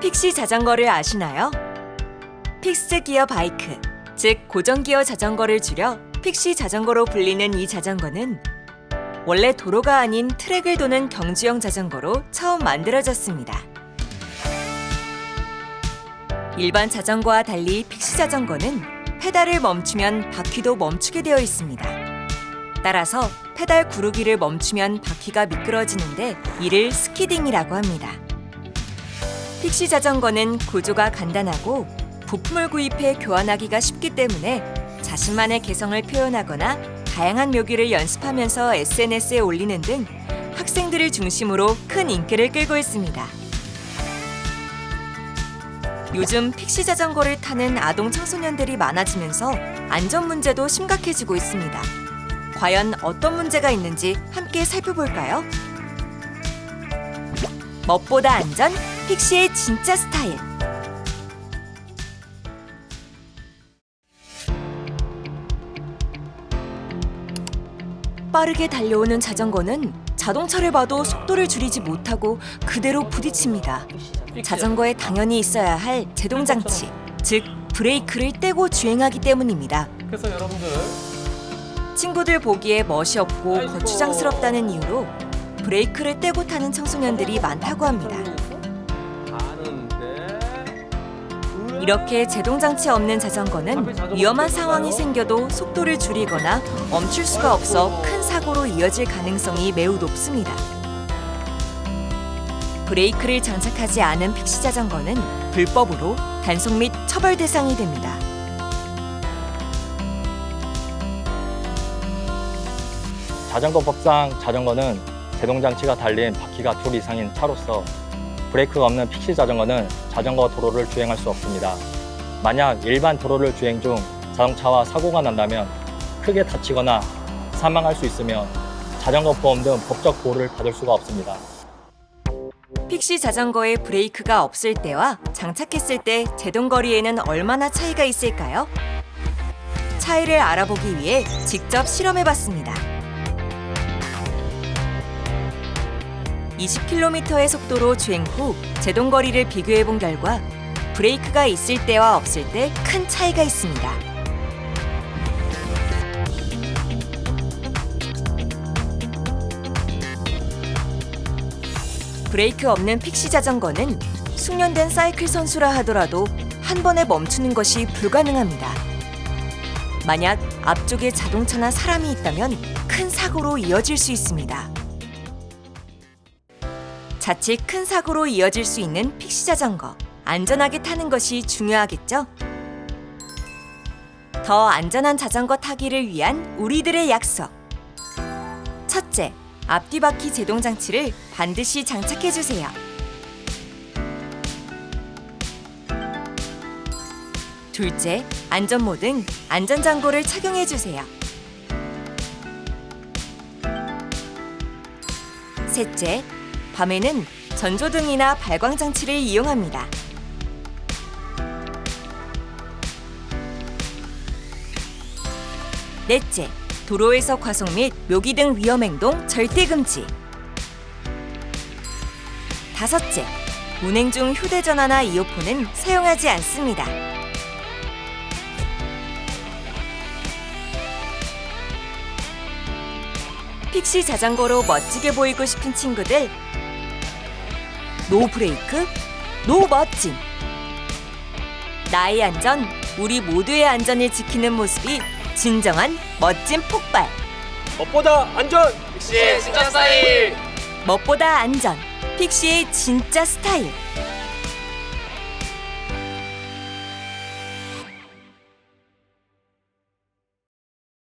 픽시 자전거를 아시나요? 픽스 기어 바이크, 즉 고정 기어 자전거를 줄여 픽시 자전거로 불리는 이 자전거는 원래 도로가 아닌 트랙을 도는 경주형 자전거로 처음 만들어졌습니다. 일반 자전거와 달리 픽시 자전거는 페달을 멈추면 바퀴도 멈추게 되어 있습니다. 따라서 페달 구르기를 멈추면 바퀴가 미끄러지는데 이를 스키딩이라고 합니다. 픽시 자전거는 구조가 간단하고 부품을 구입해 교환하기가 쉽기 때문에 자신만의 개성을 표현하거나 다양한 묘기를 연습하면서 SNS에 올리는 등 학생들을 중심으로 큰 인기를 끌고 있습니다. 요즘 픽시 자전거를 타는 아동 청소년들이 많아지면서 안전 문제도 심각해지고 있습니다. 과연 어떤 문제가 있는지 함께 살펴볼까요? 멋보다 안전, 픽시의 진짜 스타일. 빠르게 달려오는 자전거는 자동차를 봐도 속도를 줄이지 못하고 그대로 부딪힙니다. 자전거에 당연히 있어야 할 제동 장치, 즉 브레이크를 떼고 주행하기 때문입니다. 그래서 여러분들 친구들 보기에 멋이 없고. 거추장스럽다는 이유로 브레이크를 떼고 타는 청소년들이 많다고 합니다. 이렇게 제동 장치 없는 자전거는 위험한 상황이 생겨도 속도를 줄이거나 멈출 수가 없어 큰 사고로 이어질 가능성이 매우 높습니다. 브레이크를 장착하지 않은 픽시 자전거는 불법으로 단속 및 처벌 대상이 됩니다. 자전거법상 자전거는 제동 장치가 달린 바퀴가 둘 이상인 차로서 브레이크가 없는 픽시 자전거는 자전거 도로를 주행할 수 없습니다. 만약 일반 도로를 주행 중 자동차와 사고가 난다면 크게 다치거나 사망할 수 있으며 자전거 보험 등 법적 보호를 받을 수가 없습니다. 픽시 자전거에 브레이크가 없을 때와 장착했을 때 제동 거리에는 얼마나 차이가 있을까요? 차이를 알아보기 위해 직접 실험해 봤습니다. 20km의 속도로 주행 후 제동 거리를 비교해 본 결과 브레이크가 있을 때와 없을 때 큰 차이가 있습니다. 브레이크 없는 픽시 자전거는 숙련된 사이클 선수라 하더라도 한 번에 멈추는 것이 불가능합니다. 만약 앞쪽에 자동차나 사람이 있다면 큰 사고로 이어질 수 있습니다. 자칫 큰 사고로 이어질 수 있는 픽시 자전거. 안전하게 타는 것이 중요하겠죠? 더 안전한 자전거 타기를 위한 우리들의 약속. 첫째, 앞뒤 바퀴 제동 장치를 반드시 장착해 주세요. 둘째, 안전모 등 안전장구를 착용해 주세요. 셋째, 밤에는 전조등이나 발광 장치를 이용합니다. 넷째, 도로에서 과속 및 묘기 등 위험 행동 절대 금지. 다섯째, 운행 중 휴대전화나 이어폰은 사용하지 않습니다. 픽시 자전거로 멋지게 보이고 싶은 친구들, 노 브레이크, 노 멋짐. 나의 안전, 우리 모두의 안전을 지키는 모습이 진정한 멋진 폭발. 무엇보다 안전 픽시의 진짜 스타일 멋보다 안전. 픽시의 진짜 스타일.